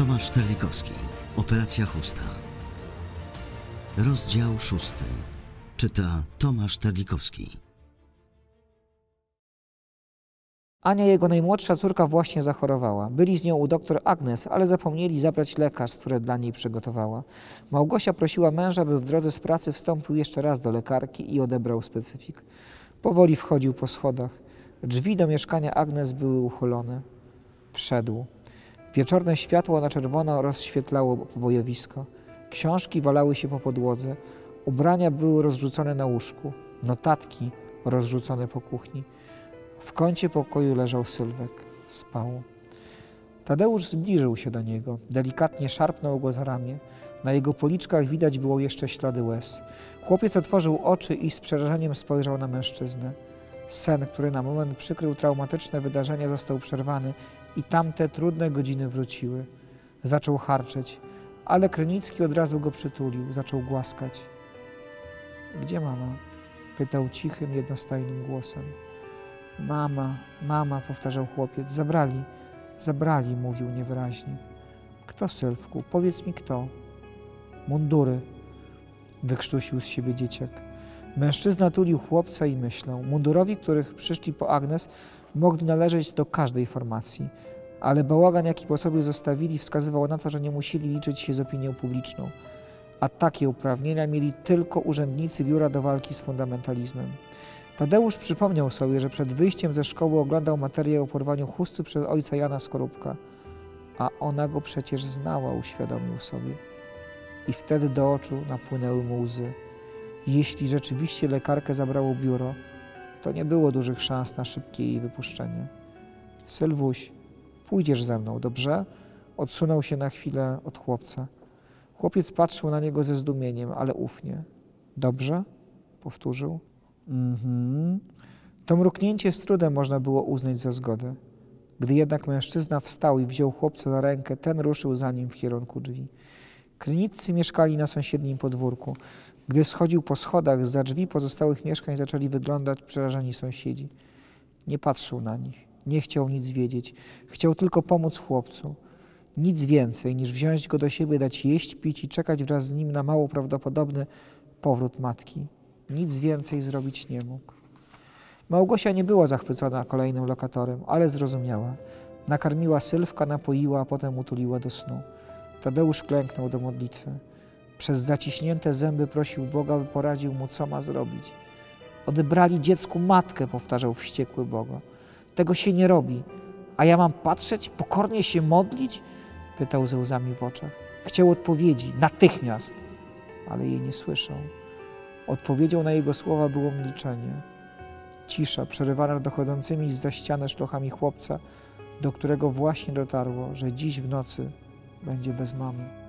Tomasz Terlikowski. Operacja Chusta. Rozdział szósty. Czyta Tomasz Terlikowski. Ania, jego najmłodsza córka, właśnie zachorowała. Byli z nią u doktor Agnes, ale zapomnieli zabrać lekarstw, które dla niej przygotowała. Małgosia prosiła męża, by w drodze z pracy wstąpił jeszcze raz do lekarki i odebrał specyfik. Powoli wchodził po schodach. Drzwi do mieszkania Agnes były uchylone. Wszedł. Wieczorne światło na czerwono rozświetlało pobojowisko. Książki walały się po podłodze. Ubrania były rozrzucone na łóżku. Notatki rozrzucone po kuchni. W kącie pokoju leżał Sylwek. Spał. Tadeusz zbliżył się do niego. Delikatnie szarpnął go za ramię. Na jego policzkach widać było jeszcze ślady łez. Chłopiec otworzył oczy i z przerażeniem spojrzał na mężczyznę. Sen, który na moment przykrył traumatyczne wydarzenia, został przerwany i tamte trudne godziny wróciły. Zaczął harczeć, ale Krynicki od razu go przytulił, zaczął głaskać. Gdzie mama? pytał cichym, jednostajnym głosem. Mama, mama, powtarzał chłopiec. Zabrali, zabrali, mówił niewyraźnie. Kto, Sylwku? Powiedz mi kto. Mundury, wykrztusił z siebie dzieciak. Mężczyzna tulił chłopca i myślał. Mundurowi, których przyszli po Agnes, mogli należeć do każdej formacji, ale bałagan, jaki po sobie zostawili, wskazywał na to, że nie musieli liczyć się z opinią publiczną, a takie uprawnienia mieli tylko urzędnicy Biura do Walki z Fundamentalizmem. Tadeusz przypomniał sobie, że przed wyjściem ze szkoły oglądał materiał o porwaniu chusty przez ojca Jana Skorupka, a ona go przecież znała, uświadomił sobie. I wtedy do oczu napłynęły mu łzy. Jeśli rzeczywiście lekarkę zabrało biuro, to nie było dużych szans na szybkie jej wypuszczenie. Sylwuś, pójdziesz ze mną, dobrze? Odsunął się na chwilę od chłopca. Chłopiec patrzył na niego ze zdumieniem, ale ufnie. Dobrze? Powtórzył. Mhm. To mruknięcie z trudem można było uznać za zgodę. Gdy jednak mężczyzna wstał i wziął chłopca za rękę, ten ruszył za nim w kierunku drzwi. Kryniccy mieszkali na sąsiednim podwórku. Gdy schodził po schodach, za drzwi pozostałych mieszkań zaczęli wyglądać przerażeni sąsiedzi. Nie patrzył na nich, nie chciał nic wiedzieć, chciał tylko pomóc chłopcu. Nic więcej niż wziąć go do siebie, dać jeść, pić i czekać wraz z nim na mało prawdopodobny powrót matki. Nic więcej zrobić nie mógł. Małgosia nie była zachwycona kolejnym lokatorem, ale zrozumiała. Nakarmiła Sylwka, napoiła, a potem utuliła do snu. Tadeusz klęknął do modlitwy. Przez zaciśnięte zęby prosił Boga, by poradził mu, co ma zrobić. Odebrali dziecku matkę, powtarzał wściekły Boga. Tego się nie robi. A ja mam patrzeć, pokornie się modlić? Pytał ze łzami w oczach. Chciał odpowiedzi, natychmiast, ale jej nie słyszał. Odpowiedzią na jego słowa było milczenie. Cisza, przerywana dochodzącymi z za ściany szlochami chłopca, do którego właśnie dotarło, że dziś w nocy będzie bez mamy.